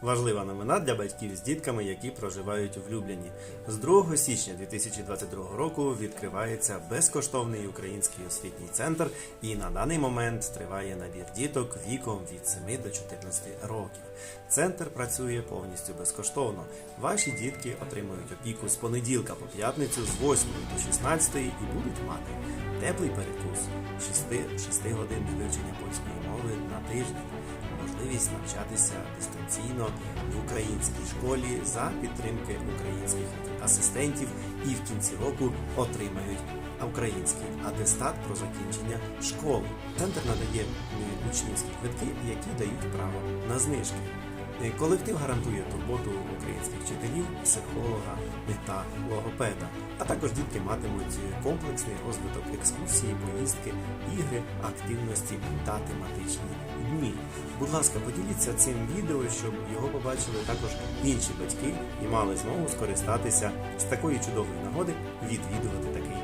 Важлива новина для батьків з дітками, які проживають в Любліні. З 2 січня 2022 року відкривається безкоштовний український освітній центр, і на даний момент триває набір діток віком від 7 до 14 років. Центр працює повністю безкоштовно. Ваші дітки отримують опіку з понеділка по п'ятницю з 8 до 16 і будуть мати теплий перекус, 6, 6 годин вивчення польської мови на тиждень можливість навчатися дистанційно в українській школі за підтримки українських асистентів і в кінці року отримають український атестат про закінчення школи. Центр надає учнівські квитки, які дають право на знижки. Е, Колектив гарантує турботу українських вчителів, психолога та логопеда. А також дітки матимуть комплексний розвиток екскурсії, поїздки, ігри, активності та тематичні дні. Будь ласка, поділіться цим відео, щоб його побачили також інші батьки і мали змогу скористатися з такої чудової нагоди відвідувати такий.